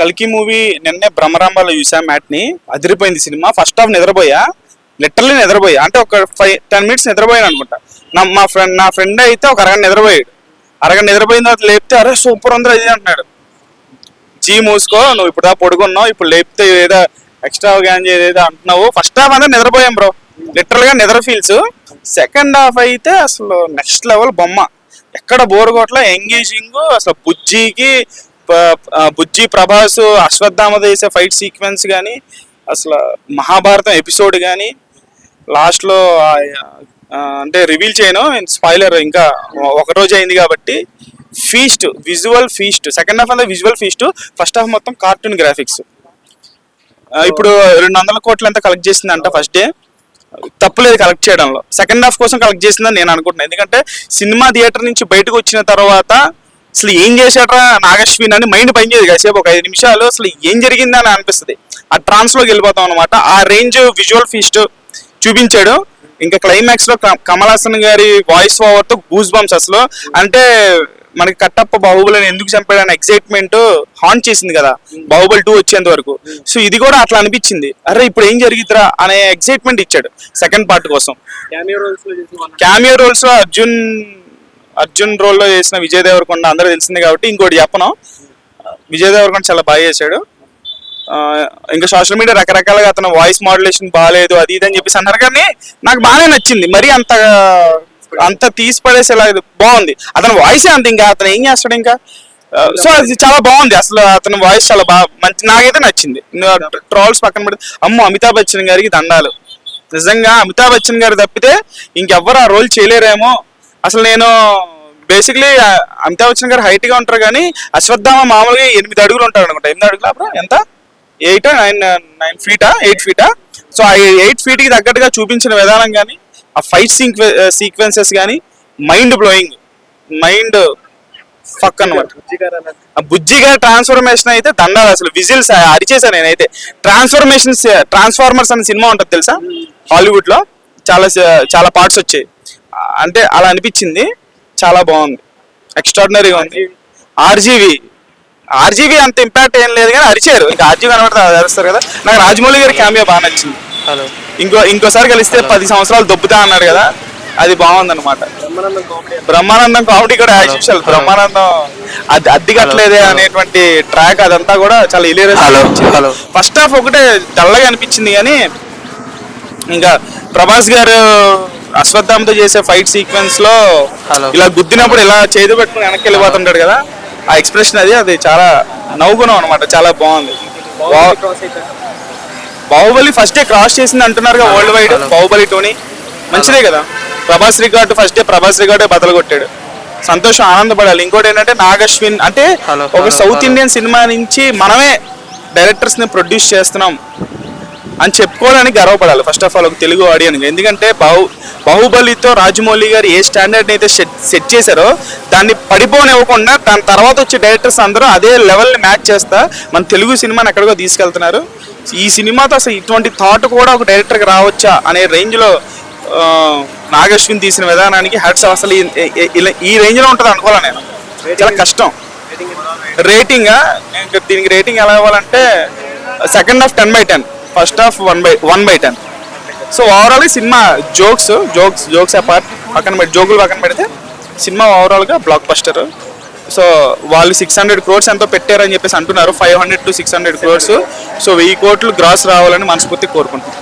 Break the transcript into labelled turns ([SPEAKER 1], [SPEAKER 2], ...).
[SPEAKER 1] కల్కి మూవీ నిన్నే బ్రహ్మరాంబాలో చూసా మ్యాట్ని అదిరిపోయింది సినిమా. ఫస్ట్ హాఫ్ నిద్రపోయా. లిటరల్లీ నిద్రపోయా. అంటే ఒక ఫైవ్ టెన్ మినిట్స్ నిద్రపోయాను అనుకుంటా. నా మా ఫ్రెండ్ నా ఫ్రెండ్ అయితే ఒక అరగంట నిద్రపోయాడు. అరగంట నిద్రపోయిన తర్వాత లేపితే అరే సూపర్ ఉంది అది అంటున్నాడు. జీ మూసుకో నువ్వు ఇప్పుడు దా పడుకున్నావు ఇప్పుడు లేపితే ఏదో ఎక్స్ట్రా గ్యాన్ ఏదో అంటున్నావు. ఫస్ట్ హాఫ్ అంతా నిద్రపోయాం బ్రో. లిటరల్గా నిద్ర ఫీల్స్. సెకండ్ హాఫ్ అయితే అసలు నెక్స్ట్ లెవెల్ బొమ్మ. ఎక్కడ బోర్ కొట్ల ఎంగేజింగ్ అసలు బుజ్జికి బుజ్జి ప్రభాస్ అశ్వత్థామ చేసే ఫైట్ సీక్వెన్స్ కానీ అసలు మహాభారతం ఎపిసోడ్ కానీ లాస్ట్లో అంటే రివీల్ చేయను స్పాయిలర్ ఇంకా ఒక రోజు అయింది కాబట్టి feast visual feast second half అంతా విజువల్ ఫీస్ట్ ఫస్ట్ హాఫ్ మొత్తం కార్టూన్ గ్రాఫిక్స్. ఇప్పుడు రెండు వందల కోట్లు ఎంత కలెక్ట్ చేసిందంట ఫస్ట్ డే. తప్పులేదు కలెక్ట్ చేయడంలో. సెకండ్ హాఫ్ కోసం కలెక్ట్ చేసిందని నేను అనుకుంటున్నాను ఎందుకంటే సినిమా థియేటర్ నుంచి బయటకు వచ్చిన తర్వాత అసలు ఏం చేశాడ్రా నాగశ్విన్ అని మైండ్ పనిచేయదు కాసేపు ఒక ఐదు నిమిషాలు అసలు ఏం జరిగిందని అనిపిస్తుంది. ఆ ట్రాన్స్లోకి వెళ్ళిపోతాం అనమాట ఆ రేంజ్ విజువల్ ఫీస్ట్ చూపించాడు. ఇంకా క్లైమాక్స్లో కమల్ హాసన్ గారి వాయిస్ ఓవర్తో గూస్ బంప్స్ అసలు. అంటే మనకి కట్టప్ప బాహుబలిని ఎందుకు చంపాడని ఎక్సైట్మెంట్ హాన్ చేసింది కదా బాహుబలి టూ వచ్చేంత వరకు. సో ఇది కూడా అట్లా అనిపించింది. అరే ఇప్పుడు ఏం జరిగిద్దిరా అనే ఎక్సైట్మెంట్ ఇచ్చాడు సెకండ్ పార్ట్ కోసం. క్యామియో రోల్స్లో అర్జున్ అర్జున్ రోల్లో చేసిన విజయ్ దేవరకొండ అందరూ తెలిసింది కాబట్టి ఇంకోటి చెప్పను. విజయ్ దేవరకొండ చాలా బాగా చేశాడు. ఇంకా సోషల్ మీడియా రకరకాలుగా అతను వాయిస్ మోడ్యులేషన్ బాగాలేదు అది ఇది అని చెప్పేసి అన్నారు కానీ నాకు బాగానే నచ్చింది. మరీ అంత అంత తీసి పడేసేలా బాగుంది. అతని వాయిస్ అంత ఇంకా అతను ఏం చేస్తాడు ఇంకా? సో అది చాలా బాగుంది. అసలు అతని వాయిస్ చాలా బాగా మంచి నాకైతే నచ్చింది. ట్రోల్స్ పక్కన పెడితే అమ్మో అమితాబ్ బచ్చన్ గారికి దండాలు. నిజంగా అమితాబ్ బచ్చన్ గారు తప్పితే ఇంకెవ్వరు ఆ రోల్ చేయలేరేమో. అసలు నేను బేసిక్లీ అమితాబ్ బచ్చన్ గారు హైట్గా ఉంటారు కానీ అశ్వత్థామ మామూలుగా ఎనిమిది అడుగులు ఉంటారు అనుకుంటా ఎనిమిది అడుగులు అప్పుడు ఎంత? ఎయిట్ నైన్ నైన్ ఫీటా ఎయిట్ ఫీటా సో ఆ? ఎయిట్ ఫీట్కి తగ్గట్టుగా చూపించిన విధానం కానీ ఆ ఫైట్ సీక్వెన్సెస్ కానీ మైండ్ బ్లోయింగ్ మైండ్ ఫక్ అనమాట బుజ్జిగా ట్రాన్స్ఫర్మేషన్ అయితే దండాలి అసలు. విజిల్స్ అరిచేసా నేనైతే. ట్రాన్స్ఫర్మేషన్ ట్రాన్స్ఫార్మర్స్ అనే సినిమా ఉంటుంది తెలుసా? హాలీవుడ్లో. చాలా చాలా పార్ట్స్ వచ్చాయి. అంటే అలా అనిపించింది. చాలా బాగుంది. ఎక్స్ట్రాడినరీగా ఉంది. ఆర్జీవి ఆర్జీవి అంత ఇంపాక్ట్ ఏం లేదు కానీ అరిచారు. ఇంకా ఆర్జీవి కనబడితే అరుస్తారు కదా. నాకు రాజమౌళి గారి క్యామియో బాగా నచ్చింది.
[SPEAKER 2] హలో
[SPEAKER 1] ఇంకో ఇంకోసారి కలిస్తే పది సంవత్సరాలు దొబ్బుతా అన్నాడు కదా. అది బాగుంది అనమాట బ్రహ్మానందం కామెడీ కూడా యాజ్ యూజువల్ బ్రహ్మానందం అది అద్దె కట్టలేదే అనేటువంటి ట్రాక్ అదంతా కూడా చాలా
[SPEAKER 2] హలో
[SPEAKER 1] ఫస్ట్ హాఫ్ ఒకటే తెల్లగా అనిపించింది కానీ ఇంకా ప్రభాస్ గారు అశ్వత్థామతో చేసే ఫైట్
[SPEAKER 2] సీక్వెన్స్లో.
[SPEAKER 1] ఇలా గుద్దినప్పుడు ఇలా చేతి పెట్టుకుని వెనక్కి వెళ్ళిపోతుంటాడు కదా ఆ ఎక్స్ప్రెషన్ అది అది చాలా నవ్వుకున్నాం అనమాట చాలా బాగుంది. బాహుబలి ఫస్ట్ డే క్రాస్ చేసింది అంటున్నారు వరల్డ్ వైడ్. బాహుబలి టోనీ. మంచిదే కదా. Prabhas record first day Prabhas రికార్డే బదలు కొట్టాడు సంతోషం ఆనందపడాలి. ఇంకోటి ఏంటంటే నాగశ్విన్ అంటే ఒక సౌత్. ఇండియన్ సినిమా నుంచి మనమే డైరెక్టర్స్ని ప్రొడ్యూస్ చేస్తున్నాం. అని చెప్పుకోవడానికి గర్వపడాలి. ఫస్ట్ ఆఫ్ ఆల్ ఒక తెలుగు ఆడియన్స్ ఎందుకంటే బాహు బాహుబలితో రాజమౌళి గారు ఏ స్టాండర్డ్ని అయితే సెట్ సెట్ చేశారో దాన్ని పడిపోనివ్వకుండా దాని తర్వాత వచ్చే డైరెక్టర్స్ అందరూ అదే లెవెల్ని మ్యాచ్ చేస్తా మన తెలుగు సినిమాని ఎక్కడికో తీసుకెళ్తున్నారు. ఈ సినిమాతో అసలు ఇటువంటి థాట్ కూడా ఒక డైరెక్టర్కి రావచ్చా అనే రేంజ్లో నాగశ్విన్ తీసిన విధానానికి హ్యాట్స్ అసలు ఈ- ఇలా- ఈ రేంజ్లో ఉంటుంది అనుకోవాలి నేను? చాలా కష్టం. రేటింగ్ దీనికి రేటింగ్ ఎలా ఇవ్వాలంటే second half ten by ten first half one by one by ten so overall cinema jokes jokes jokes apart పక్కన పెట్టి జోకులు పక్కన పెడితే సినిమా ఓవరాల్గా బ్లాక్ బస్టర్ సో వాళ్ళు సిక్స్ హండ్రెడ్ క్రోర్స్ ఎంతో పెట్టారని చెప్పేసి అంటున్నారు. Five hundred to six hundred crores so వెయ్యి కోట్లు గ్రాస్ రావాలని మనస్ఫూర్తి కోరుకుంటున్నాను